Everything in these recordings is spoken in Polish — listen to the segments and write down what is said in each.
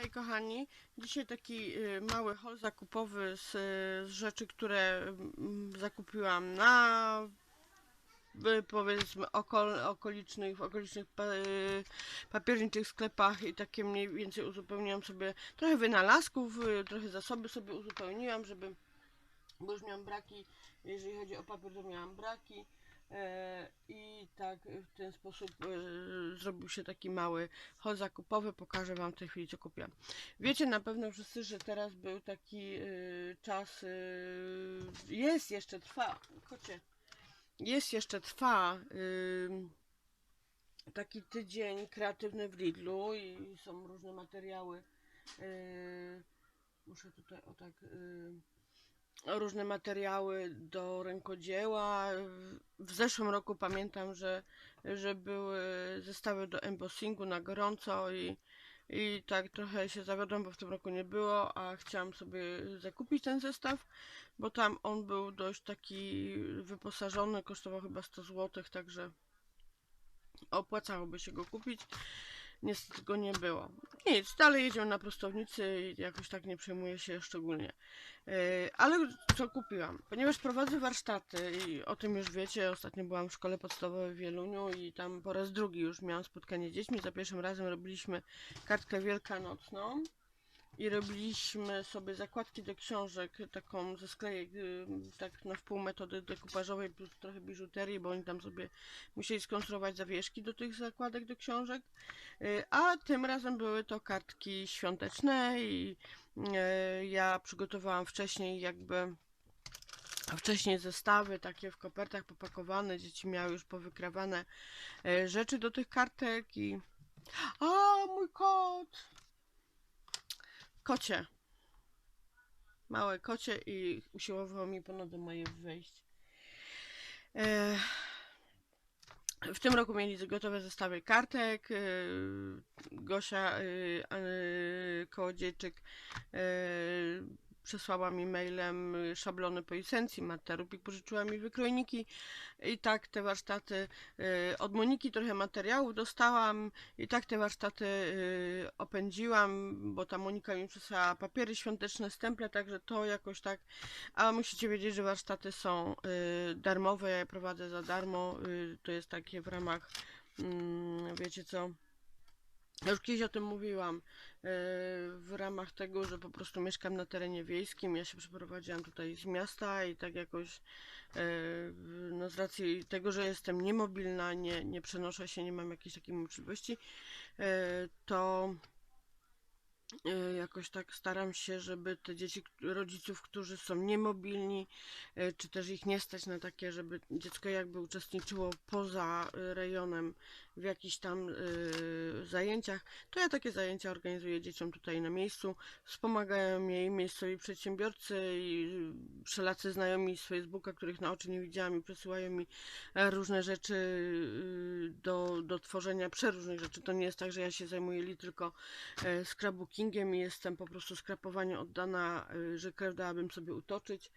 Hej kochani, dzisiaj taki y, mały haul zakupowy z, z rzeczy, które mm, zakupiłam na y, powiedzmy okol, okolicznych, w okolicznych y, papierniczych sklepach i takie mniej więcej uzupełniłam sobie trochę wynalazków, trochę zasoby sobie uzupełniłam, żeby, bo już miałam braki, jeżeli chodzi o papier to miałam braki. E, I tak w ten sposób e, zrobił się taki mały hol zakupowy. Pokażę Wam w tej chwili, co kupiłam. Wiecie na pewno wszyscy, że teraz był taki e, czas, jest jeszcze, trwa, kocie, jest jeszcze, trwa taki tydzień kreatywny w Lidlu i są różne materiały. Muszę tutaj o tak różne materiały do rękodzieła. W zeszłym roku pamiętam, że, że były zestawy do embossingu na gorąco i, i tak trochę się zawiodłam, bo w tym roku nie było, a chciałam sobie zakupić ten zestaw, bo tam on był dość taki wyposażony, kosztował chyba 100 zł, także opłacałoby się go kupić. Niestety go nie było. Nic, dalej jedziemy na prostownicy i jakoś tak nie przejmuję się szczególnie. Yy, Ale co kupiłam? Ponieważ prowadzę warsztaty i o tym już wiecie, ostatnio byłam w szkole podstawowej w Wieluniu i tam po raz drugi już miałam spotkanie z dziećmi. Za pierwszym razem robiliśmy kartkę wielkanocną i robiliśmy sobie zakładki do książek, taką ze sklejek, y, tak na wpół metody dekupażowej plus trochę biżuterii, bo oni tam sobie musieli skonstruować zawieszki do tych zakładek do książek. Y, A tym razem były to kartki świąteczne i y, ja przygotowałam wcześniej jakby wcześniej zestawy takie w kopertach popakowane, dzieci miały już powykrawane rzeczy do tych kartek i a mój kot kocie małe kocie i usiłowało mi ponad moje wejść e, w tym roku mieli gotowe zestawy kartek. y, Gosia y, Kołodziejczyk przesłała mi mailem y, szablony po licencji. Marta Rupik pożyczyła mi wykrojniki. I tak te warsztaty y, od Moniki trochę materiałów dostałam. I tak te warsztaty y, opędziłam, bo ta Monika mi przesłała papiery świąteczne, stemple, także to jakoś tak. A musicie wiedzieć, że warsztaty są darmowe. Ja je prowadzę za darmo. To jest takie w ramach, mm, wiecie co. Już kiedyś o tym mówiłam, e, w ramach tego, że po prostu mieszkam na terenie wiejskim. Ja się przeprowadziłam tutaj z miasta i tak jakoś, e, no z racji tego, że jestem niemobilna, nie, nie przenoszę się, nie mam jakiejś takiej możliwości, e, to jakoś tak staram się, żeby te dzieci, rodziców, którzy są niemobilni, czy też ich nie stać na takie, żeby dziecko jakby uczestniczyło poza rejonem w jakichś tam y, zajęciach, to ja takie zajęcia organizuję dzieciom tutaj na miejscu. Wspomagają mnie miejscowi przedsiębiorcy i wszelacy znajomi z Facebooka, których na oczy nie widziałam i przesyłają mi e, różne rzeczy y, do, do tworzenia przeróżnych rzeczy. To nie jest tak, że ja się zajmuję tylko e, scrapbookingiem i jestem po prostu skrapowanie oddana, y, że krew dałabym sobie utoczyć.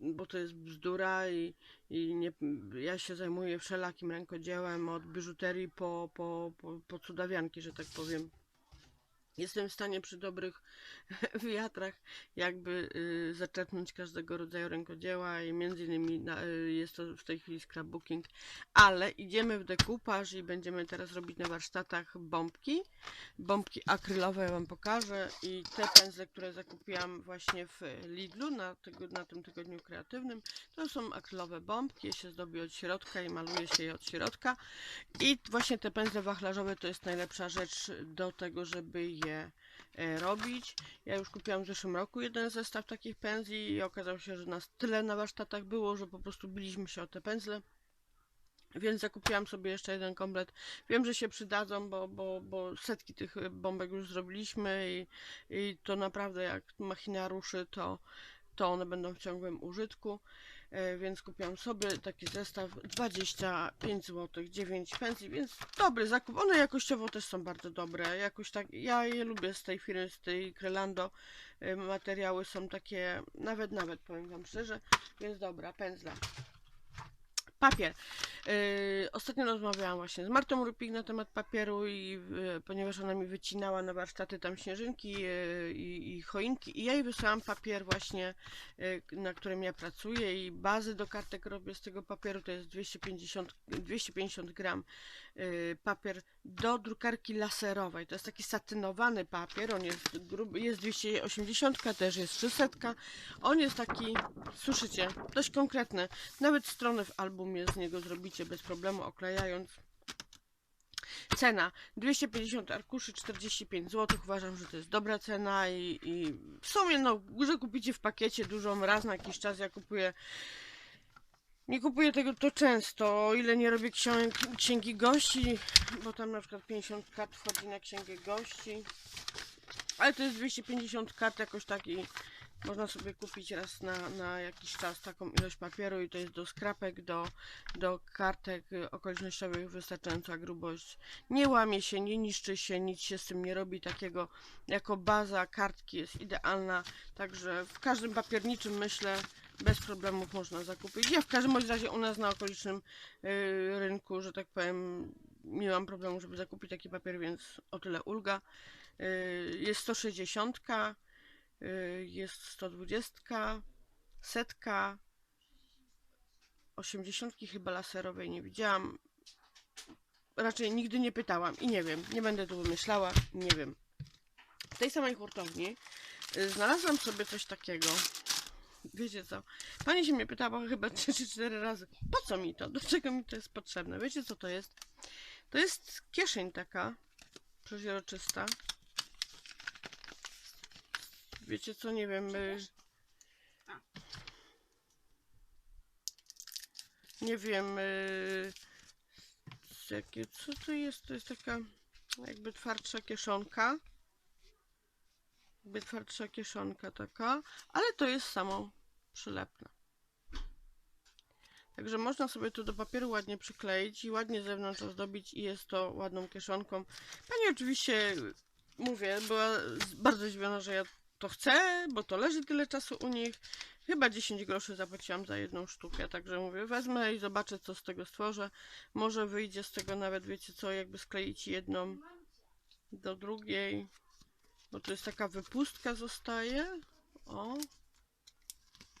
Bo to jest bzdura i, i nie, ja się zajmuję wszelakim rękodziełem, od biżuterii po, po, po, po cudawianki, że tak powiem. Jestem w stanie przy dobrych wiatrach jakby y, zaczerpnąć każdego rodzaju rękodzieła i między innymi y, jest to w tej chwili scrapbooking, ale idziemy w dekupaż i będziemy teraz robić na warsztatach bombki, bombki akrylowe ja Wam pokażę i te pędzle, które zakupiłam właśnie w Lidlu na, tego, na tym tygodniu kreatywnym, to są akrylowe bombki, je się zdobi od środka i maluje się je od środka. I właśnie te pędzle wachlarzowe to jest najlepsza rzecz do tego, żeby je e, robić. Ja już kupiłam w zeszłym roku jeden zestaw takich pędzli i okazało się, że nas tyle na warsztatach było, że po prostu biliśmy się o te pędzle. Więc zakupiłam sobie jeszcze jeden komplet. Wiem, że się przydadzą, bo, bo, bo setki tych bombek już zrobiliśmy i, i to naprawdę jak machina ruszy, to, to one będą w ciągłym użytku. E, Więc kupiłam sobie taki zestaw 25 zł, 9 pensji, więc dobry zakup. One jakościowo też są bardzo dobre. Jakoś tak, ja je lubię z tej firmy, z tej Krelando. E, Materiały są takie, nawet, nawet powiem wam szczerze, więc dobra, pędzla. Papier. Yy, ostatnio rozmawiałam właśnie z Martą Rupik na temat papieru i yy, ponieważ ona mi wycinała na warsztaty tam śnieżynki yy, i, i choinki i ja jej wysłałam papier właśnie, na którym ja pracuję i bazy do kartek robię z tego papieru, to jest 250, 250 gram papier do drukarki laserowej. To jest taki satynowany papier, on jest gruby, jest 280, też jest 300. On jest taki, słyszycie, dość konkretny. Nawet strony w albumie z niego bez problemu, oklejając. Cena 250 arkuszy, 45 zł. Uważam, że to jest dobra cena i, i w sumie, no, że kupicie w pakiecie dużą raz na jakiś czas. Ja kupuję. Nie kupuję tego to często, o ile nie robię księgi gości, bo tam na przykład 50 kart wchodzi na księgę gości. Ale to jest 250 kart jakoś tak i można sobie kupić raz na, na jakiś czas taką ilość papieru i to jest do skrapek, do, do kartek okolicznościowych wystarczająca grubość. Nie łamie się, nie niszczy się, nic się z tym nie robi takiego. Jako baza kartki jest idealna, także w każdym papierniczym myślę bez problemów można zakupić. Ja w każdym razie u nas na okolicznym y, rynku, że tak powiem, nie mam problemu, żeby zakupić taki papier, więc o tyle ulga. Y, jest 160, y, jest 120, setka, 80 chyba laserowej nie widziałam. Raczej nigdy nie pytałam i nie wiem, nie będę tu wymyślała, nie wiem. W tej samej hurtowni y, znalazłam sobie coś takiego. Wiecie co? Pani się mnie pytała chyba 3 czy 4 razy. Po co mi to? Do czego mi to jest potrzebne? Wiecie co to jest? To jest kieszeń taka przeźroczysta. Wiecie co? Nie wiem. y, Nie wiem. y, Jakie, co to jest? To jest taka jakby twardsza kieszonka. Jakby twardsza kieszonka taka, ale to jest samo przylepne. Także można sobie to do papieru ładnie przykleić i ładnie z zewnątrz ozdobić i jest to ładną kieszonką. Pani oczywiście, mówię, była bardzo zdziwiona, że ja to chcę, bo to leży tyle czasu u nich. Chyba 10 groszy zapłaciłam za jedną sztukę, także mówię, wezmę i zobaczę, co z tego stworzę. Może wyjdzie z tego nawet, wiecie co, jakby skleić jedną do drugiej, bo to jest taka wypustka zostaje. O,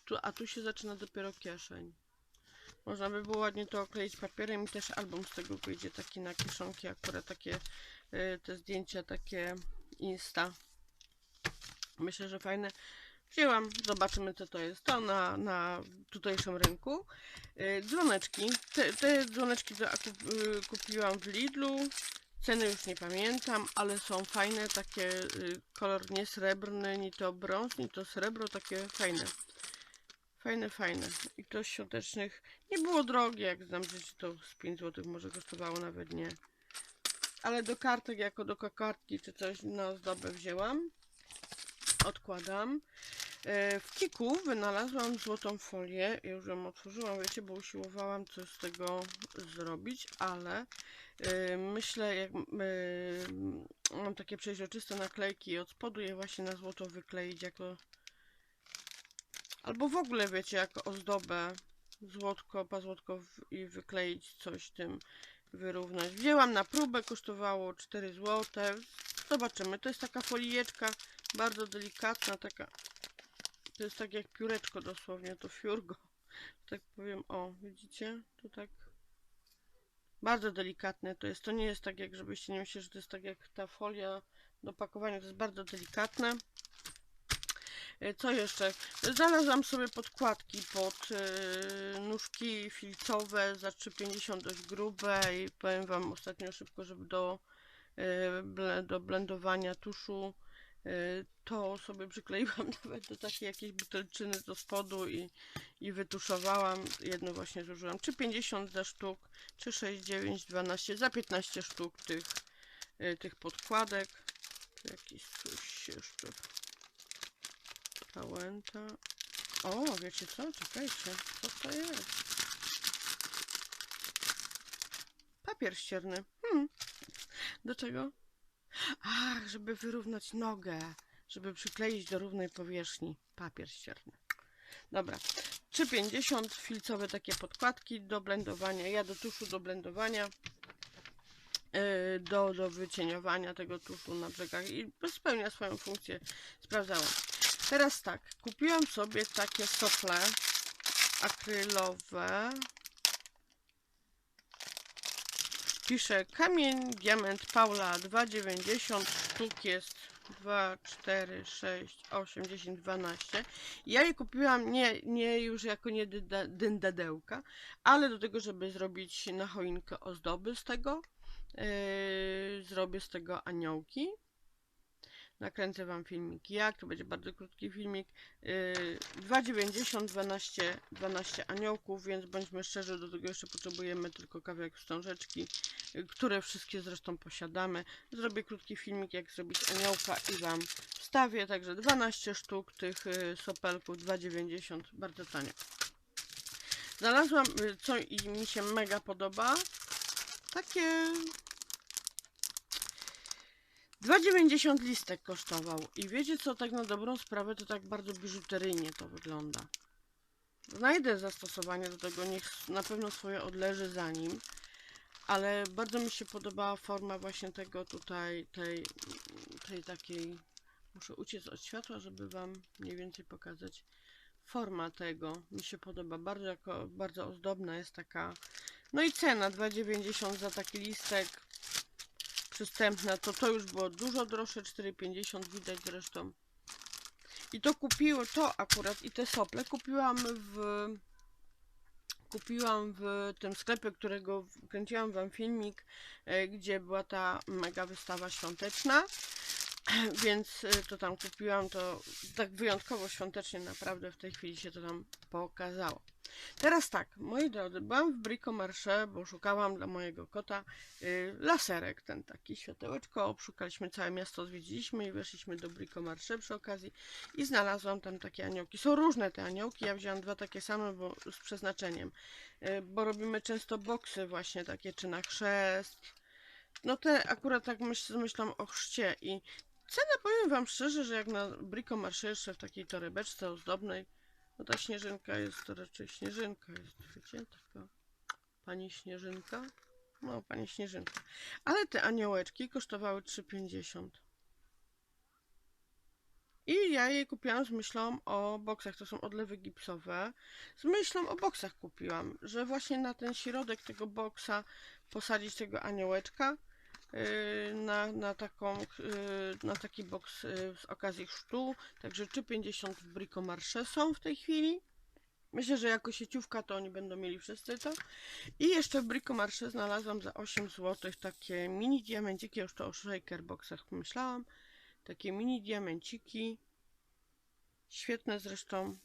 tu, a tu się zaczyna dopiero kieszeń. Można by było ładnie to okleić papierem i też album z tego wyjdzie taki na kieszonki, akurat takie y, te zdjęcia takie insta. Myślę, że fajne. Wzięłam, zobaczymy co to jest. To na, na tutejszym rynku. Y, dzwoneczki. Te, te dzwoneczki y, kupiłam w Lidlu. Ceny już nie pamiętam, ale są fajne, takie y, kolor nie srebrny, ni to brąz, ni to srebro, takie fajne. Fajne, fajne. I to świątecznych nie było drogie, jak znam życie, to z 5 zł może kosztowało, nawet nie. Ale do kartek, jako do kokardki czy coś na ozdobę wzięłam. Odkładam. E, W Kiku wynalazłam złotą folię. Już ją otworzyłam, wiecie, bo usiłowałam coś z tego zrobić, ale e, myślę, jak e, mam takie przeźroczyste naklejki od spodu je właśnie na złoto wykleić jako Albo w ogóle, wiecie, jako ozdobę złotko, pazłotko w- i wykleić coś tym, wyrównać. Wzięłam na próbę, kosztowało 4 zł. Zobaczymy. To jest taka folijeczka, bardzo delikatna, taka. To jest tak jak pióreczko dosłownie, to fiurgo. Tak powiem, o, widzicie? To tak. Bardzo delikatne to jest. To nie jest tak, jak żebyście nie myśleli, że to jest tak jak ta folia do pakowania. To jest bardzo delikatne. E, Co jeszcze? Znalazłam sobie podkładki pod e, nóżki filcowe za 3,50 dość grube i powiem Wam ostatnio szybko, żeby do, e, do blendowania tuszu to sobie przykleiłam nawet do takiej jakiejś butelczyny do spodu i, i wytuszowałam. Jedno właśnie zużyłam. Czy 50 za sztuk, czy 6,9, 12 za 15 sztuk tych, e, tych podkładek. Jakiś coś jeszcze Pałęta. O, wiecie co? Czekajcie. Co to jest? Papier ścierny. Hmm. Do czego? Ach, żeby wyrównać nogę. Żeby przykleić do równej powierzchni. Papier ścierny. Dobra. 3,50 filcowe takie podkładki do blendowania. Ja do tuszu do blendowania. yy, Do, do wycieniowania tego tuszu na brzegach i spełnia swoją funkcję. Sprawdzałam. Teraz tak, kupiłam sobie takie sople akrylowe. Piszę kamień, diament Paula 2,90 sztuk jest 2, 4, 6, 8, 10, 12. Ja je kupiłam nie, nie już jako nie dyndadełka, ale do tego, żeby zrobić na choinkę ozdoby z tego. Yy, zrobię z tego aniołki. Nakręcę Wam filmik jak, to będzie bardzo krótki filmik. Yy, 2,90, 12, 12 aniołków, więc bądźmy szczerzy, do tego jeszcze potrzebujemy tylko kawałek wstążeczki, yy, które wszystkie zresztą posiadamy. Zrobię krótki filmik jak zrobić aniołka i Wam wstawię, także 12 sztuk tych yy, sopelków, 2,90, bardzo tanio. Znalazłam, yy, co mi się mega podoba, takie 2,90 listek kosztował. I wiecie co, tak na dobrą sprawę, to tak bardzo biżuteryjnie to wygląda. Znajdę zastosowanie do tego, niech na pewno swoje odleży za nim. Ale bardzo mi się podobała forma właśnie tego tutaj, tej, tej takiej... Muszę uciec od światła, żeby Wam mniej więcej pokazać. Forma tego mi się podoba. Bardzo, jako, bardzo ozdobna jest taka. No i cena 2,90 za taki listek przystępna, to to już było dużo droższe, 4,50 widać zresztą. I to kupiło, to akurat i te sople kupiłam w kupiłam w tym sklepie, którego kręciłam wam filmik, e, gdzie była ta mega wystawa świąteczna. Więc e, to tam kupiłam, to tak wyjątkowo świątecznie naprawdę w tej chwili się to tam pokazało. Teraz tak, moi drodzy, byłam w Bricomarché, bo szukałam dla mojego kota y, laserek, ten taki światełeczko, obszukaliśmy całe miasto, zwiedziliśmy i weszliśmy do Bricomarché przy okazji i znalazłam tam takie aniołki. Są różne te aniołki, ja wzięłam dwa takie same, bo z przeznaczeniem, y, bo robimy często boksy właśnie takie, czy na chrzest. No te akurat tak myśl, myślą o chrzcie i cenę powiem wam szczerze, że jak na Bricomarché jeszcze w takiej torebeczce ozdobnej, no ta śnieżynka jest to raczej śnieżynka jest, wiecie, taka pani śnieżynka. No, pani śnieżynka. Ale te aniołeczki kosztowały 3,50. I ja je kupiłam z myślą o boksach. To są odlewy gipsowe. Z myślą o boksach kupiłam, że właśnie na ten środek tego boksa posadzić tego aniołeczka na, na, taką, yy, na taki boks yy, z okazji chrztu. Także 3,50 w Bricomarché są w tej chwili. Myślę, że jako sieciówka to oni będą mieli wszyscy to. I jeszcze w Bricomarché znalazłam za 8 zł takie mini diamenciki. Już to o shaker boxach pomyślałam. Takie mini diamenciki. Świetne zresztą.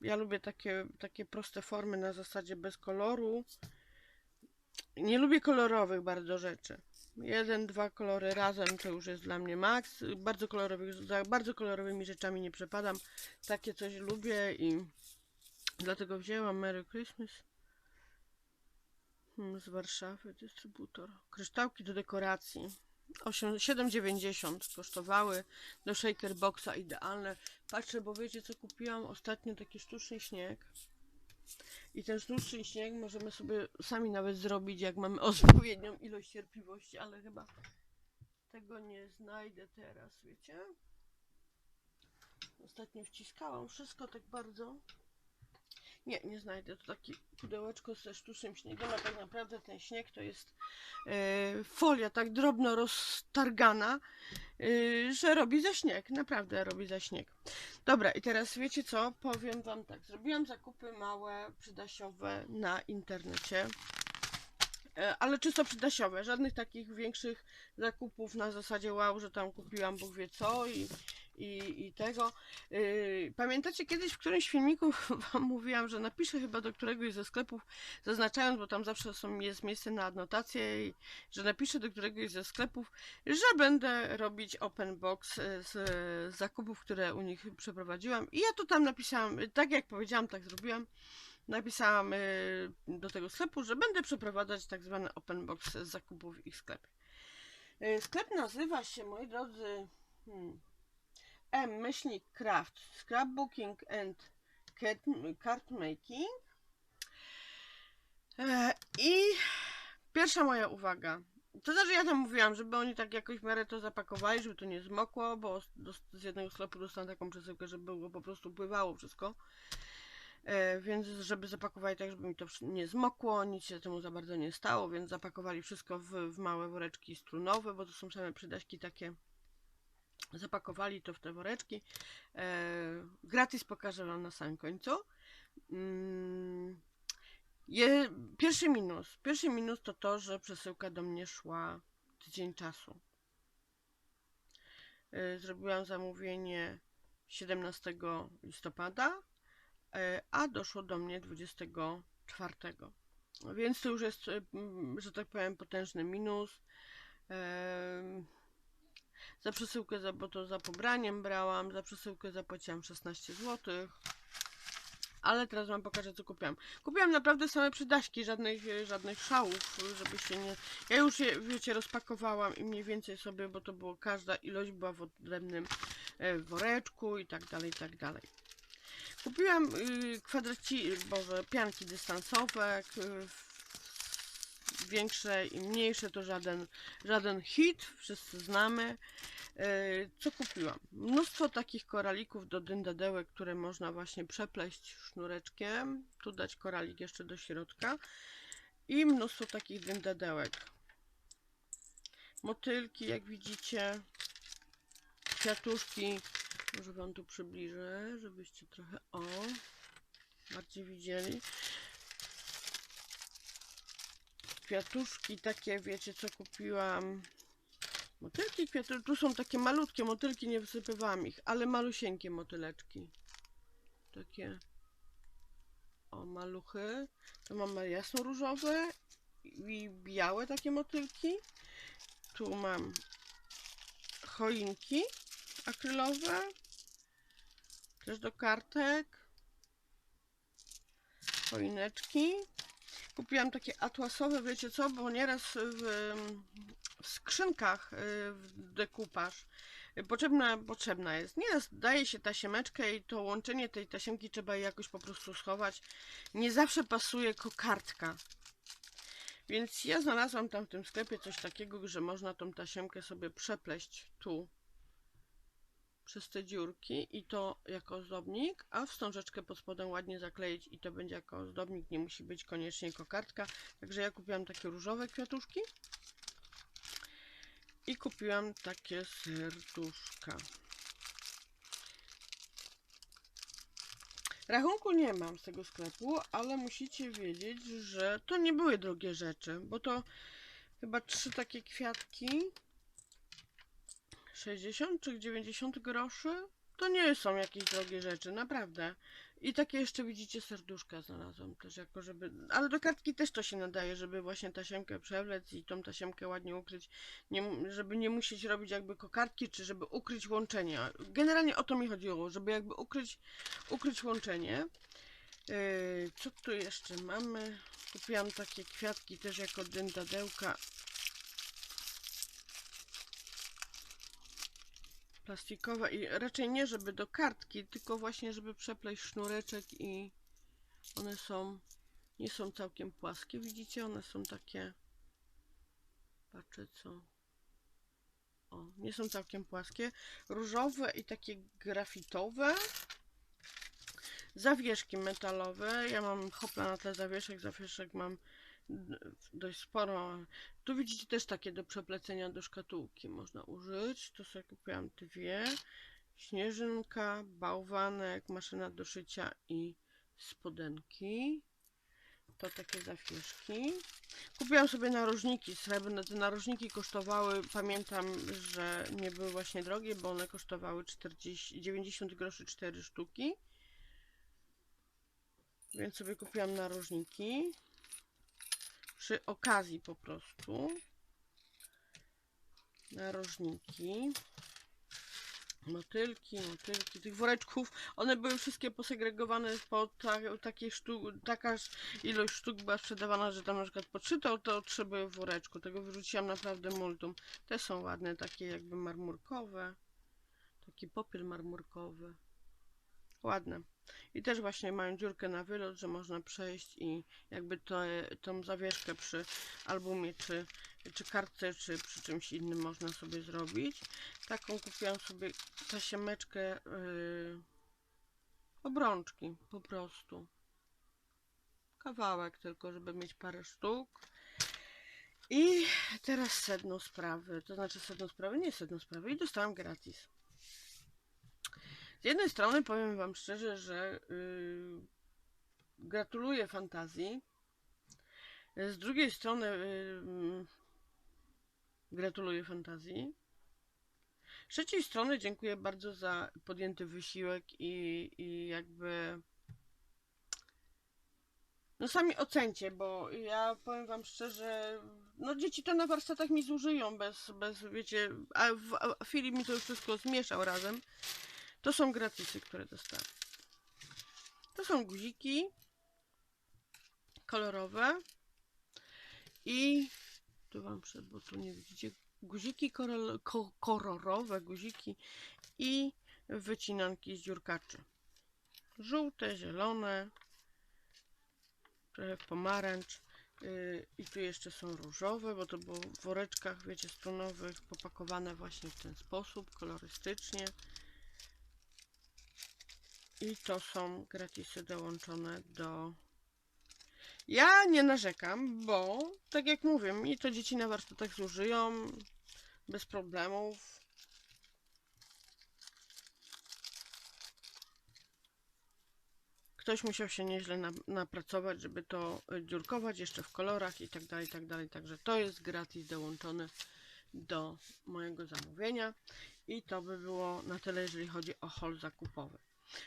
Ja lubię takie, takie proste formy na zasadzie bez koloru. Nie lubię kolorowych bardzo rzeczy. Jeden, dwa kolory razem to już jest dla mnie maks. Bardzo kolorowych, za bardzo kolorowymi rzeczami nie przepadam. Takie coś lubię i dlatego wzięłam Merry Christmas. Hmm, z Warszawy, dystrybutor. Kryształki do dekoracji. 8 7,90 kosztowały do shaker boxa idealne. Patrzę, bo wiecie co kupiłam ostatnio taki sztuczny śnieg. I ten sztuczny śnieg możemy sobie sami nawet zrobić, jak mamy odpowiednią ilość cierpliwości, ale chyba tego nie znajdę teraz, wiecie? Ostatnio wciskałam wszystko tak bardzo. Nie, nie znajdę. To takie pudełeczko ze sztucznym śniegiem, a tak naprawdę ten śnieg to jest e, folia tak drobno roztargana, e, że robi za śnieg. Naprawdę robi za śnieg. Dobra, i teraz wiecie co? Powiem Wam tak. Zrobiłam zakupy małe, przydasiowe na internecie. E, Ale czysto przydasiowe, żadnych takich większych zakupów na zasadzie wow, że tam kupiłam Bóg wie co i, i, i tego. Yy, pamiętacie kiedyś w którymś filmiku wam mówiłam, że napiszę chyba do któregoś ze sklepów, zaznaczając, bo tam zawsze są, jest miejsce na adnotację, że napiszę do któregoś ze sklepów, że będę robić open box y, z, zakupów, które u nich przeprowadziłam. I ja to tam napisałam, y, tak jak powiedziałam, tak zrobiłam. Napisałam y, do tego sklepu, że będę przeprowadzać tak zwany open box z zakupów w ich sklepie. Y, Sklep nazywa się, moi drodzy, hmm, M myślnik craft scrapbooking and card making. E, I pierwsza moja uwaga. To znaczy ja tam mówiłam, żeby oni tak jakoś w miarę to zapakowali, żeby to nie zmokło, bo z, jednego sklepu dostałam taką przesyłkę, żeby było po prostu pływało wszystko. E, więc żeby zapakowali tak, żeby mi to nie zmokło, nic się temu za bardzo nie stało, więc zapakowali wszystko w, w małe woreczki strunowe, bo to są same przydaśki takie. Zapakowali to w te woreczki. E, gratis pokażę Wam na samym końcu. Mm, pierwszy minus. Pierwszy minus to to, że przesyłka do mnie szła tydzień czasu. E, Zrobiłam zamówienie 17 listopada, e, a doszło do mnie 24. Więc to już jest, e, m, że tak powiem, potężny minus. Za przesyłkę, za, bo to za pobraniem brałam, za przesyłkę zapłaciłam 16 zł. Ale teraz wam pokażę, co kupiłam. Kupiłam naprawdę same przydaśki, żadnych, e, żadnych szałów, żebyście nie... Ja już je, wiecie, rozpakowałam i mniej więcej sobie, bo to było, każda ilość była w odrębnym e, woreczku i tak dalej, i tak dalej. Kupiłam y, kwadraci, boże, pianki dystansowe, większe i mniejsze to żaden, żaden hit, wszyscy znamy. E, Co kupiłam? Mnóstwo takich koralików do dyndadełek, które można właśnie przepleść sznureczkiem. Tu dać koralik jeszcze do środka. I mnóstwo takich dyndadełek. Motylki, jak widzicie. Kwiatuszki. Może wam tu przybliżę, żebyście trochę o bardziej widzieli. Kwiatuszki takie, wiecie co kupiłam? Motylki, kwiatu... Tu są takie malutkie motylki, nie wysypywałam ich, ale malusieńkie motyleczki. Takie. O, maluchy. Tu mamy jasno-różowe i białe takie motylki. Tu mam choinki akrylowe. Też do kartek. Choineczki. Kupiłam takie atłasowe, wiecie co, bo nieraz w, w skrzynkach y, w dekupaż potrzebna, potrzebna jest. Nieraz daje się tasiemeczkę i to łączenie tej tasiemki trzeba jakoś po prostu schować. Nie zawsze pasuje kokardka. Więc ja znalazłam tam w tym sklepie coś takiego, że można tą tasiemkę sobie przepleść tu przez te dziurki i to jako ozdobnik, a wstążeczkę pod spodem ładnie zakleić i to będzie jako ozdobnik, nie musi być koniecznie kokardka. Także ja kupiłam takie różowe kwiatuszki i kupiłam takie serduszka. Rachunku nie mam z tego sklepu, ale musicie wiedzieć, że to nie były drogie rzeczy, bo to chyba trzy takie kwiatki 60 czy 90 groszy. To nie są jakieś drogie rzeczy, naprawdę. I takie jeszcze widzicie serduszka znalazłam też jako żeby... Ale do kartki też to się nadaje, żeby właśnie tasiemkę przewlec i tą tasiemkę ładnie ukryć, nie, żeby nie musieć robić jakby kokardki, czy żeby ukryć łączenie. Generalnie o to mi chodziło, żeby jakby ukryć, ukryć łączenie. Yy, co tu jeszcze mamy? Kupiłam takie kwiatki też jako dyndadełka plastikowe i raczej nie żeby do kartki, tylko właśnie żeby przepleść sznureczek i one są nie są całkiem płaskie, widzicie? One są takie patrzę co o, nie są całkiem płaskie. Różowe i takie grafitowe. Zawieszki metalowe. Ja mam hopla na tle zawieszek, zawieszek mam dość sporo tu widzicie też takie do przeplecenia do szkatułki można użyć. To sobie kupiłam dwie. Śnieżynka, bałwanek, maszyna do szycia i spodenki. To takie zawieszki. Kupiłam sobie narożniki srebrne. Te narożniki kosztowały, pamiętam, że nie były właśnie drogie, bo one kosztowały 40, 90 groszy 4 sztuki. Więc sobie kupiłam narożniki przy okazji po prostu. Narożniki motylki, motylki, tych woreczków, one były wszystkie posegregowane po ta, takiej sztuk, taka ilość sztuk była sprzedawana, że tam na przykład po trzy to, to trzy były w woreczku, tego wyrzuciłam naprawdę multum, te są ładne, takie jakby marmurkowe. Taki popiel marmurkowy. Ładne I też właśnie mają dziurkę na wylot, że można przejść i jakby to, tą zawieszkę przy albumie, czy, czy kartce, czy przy czymś innym można sobie zrobić. Taką kupiłam sobie tasiemeczkę yy, obrączki po prostu. Kawałek tylko, żeby mieć parę sztuk. I teraz sedno sprawy, to znaczy sedno sprawy, nie sedno sprawy i dostałam gratis. Z jednej strony powiem Wam szczerze, że yy, gratuluję fantazji. Z drugiej strony yy, gratuluję fantazji. Z trzeciej strony dziękuję bardzo za podjęty wysiłek i, i jakby no sami ocencie, bo ja powiem wam szczerze, no dzieci to na warsztatach mi zużyją bez, bez wiecie, a, w, a Filip mi to już wszystko zmieszał razem. To są gratisy, które dostałem. To są guziki kolorowe i tu wam przed, bo tu nie widzicie, guziki korol, ko, kolorowe, guziki i wycinanki z dziurkaczy. Żółte, zielone, trochę pomarańcz. Yy, I tu jeszcze są różowe, bo to było w woreczkach, wiecie, strunowych, popakowane właśnie w ten sposób, kolorystycznie. I to są gratisy dołączone do... Ja nie narzekam, bo tak jak mówię, mi to dzieci na warsztatach zużyją bez problemów. Ktoś musiał się nieźle na, napracować, żeby to y, dziurkować jeszcze w kolorach i tak dalej, i tak dalej. Także to jest gratis dołączony do mojego zamówienia. I to by było na tyle, jeżeli chodzi o haul zakupowy.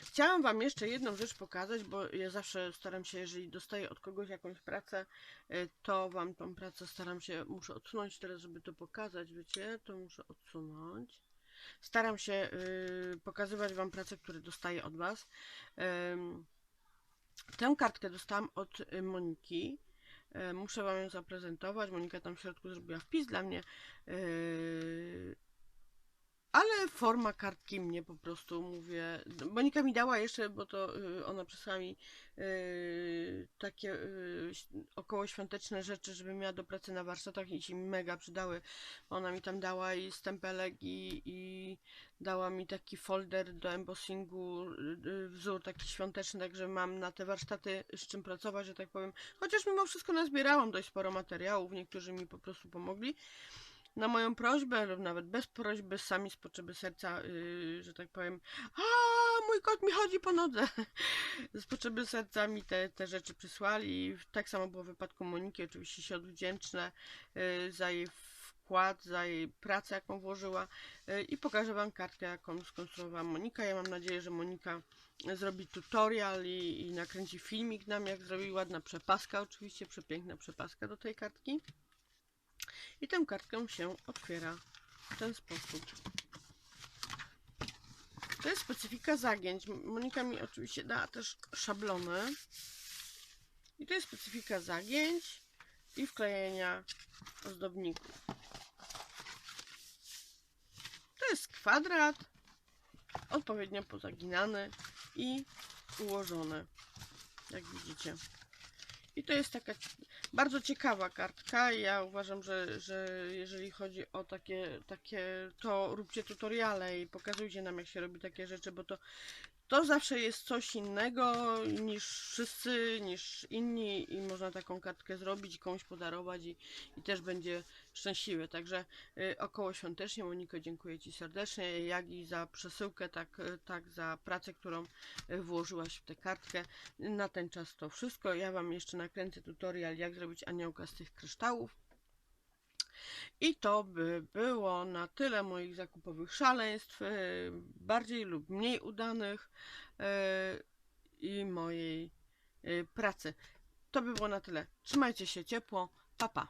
Chciałam Wam jeszcze jedną rzecz pokazać, bo ja zawsze staram się, jeżeli dostaję od kogoś jakąś pracę, y, to Wam tą pracę staram się, muszę odsunąć teraz, żeby to pokazać, wiecie, to muszę odsunąć. Staram się y, pokazywać Wam pracę, które dostaję od Was. Ym, Tę kartkę dostałam od y, Moniki. Y, Muszę Wam ją zaprezentować. Monika tam w środku zrobiła wpis dla mnie. Y, Ale forma kartki mnie po prostu mówię. Monika mi dała jeszcze, bo to y, ona przysłała mi y, takie y, około świąteczne rzeczy, żeby miała do pracy na warsztatach i się mi mega przydały. Ona mi tam dała i stempelek i, i dała mi taki folder do embossingu, y, wzór taki świąteczny, także mam na te warsztaty z czym pracować, że tak powiem. Chociaż mimo wszystko nazbierałam dość sporo materiałów, niektórzy mi po prostu pomogli. Na moją prośbę, lub nawet bez prośby, sami z potrzeby serca, yy, że tak powiem, a mój kot mi chodzi po nodze. z potrzeby serca mi te, te rzeczy przysłali. Tak samo było w wypadku Moniki, oczywiście się odwdzięczne yy, za jej wkład, za jej pracę, jaką włożyła. Yy, I pokażę Wam kartkę, jaką skonstruowała Monika. Ja mam nadzieję, że Monika zrobi tutorial i, i nakręci filmik nam, jak zrobi ładna przepaska, oczywiście przepiękna przepaska do tej kartki. I tę kartkę się otwiera w ten sposób. To jest specyfika zagięć. Monika mi oczywiście dała też szablony. I to jest specyfika zagięć i wklejenia ozdobników. To jest kwadrat, odpowiednio pozaginany i ułożony, jak widzicie. I to jest taka bardzo ciekawa kartka. Ja uważam, że, że jeżeli chodzi o takie, takie, to róbcie tutoriale i pokazujcie nam, jak się robi takie rzeczy, bo to, to zawsze jest coś innego niż wszyscy, niż inni i można taką kartkę zrobić i komuś podarować i, i też będzie szczęśliwy. Także y, około świątecznie, Moniko, dziękuję Ci serdecznie, jak i za przesyłkę, tak, y, tak za pracę, którą y, włożyłaś w tę kartkę. Na ten czas to wszystko. Ja Wam jeszcze nakręcę tutorial, jak zrobić aniołka z tych kryształów. I to by było na tyle moich zakupowych szaleństw, e, bardziej lub mniej udanych e, i mojej e, pracy. To by było na tyle. Trzymajcie się ciepło. Pa, pa.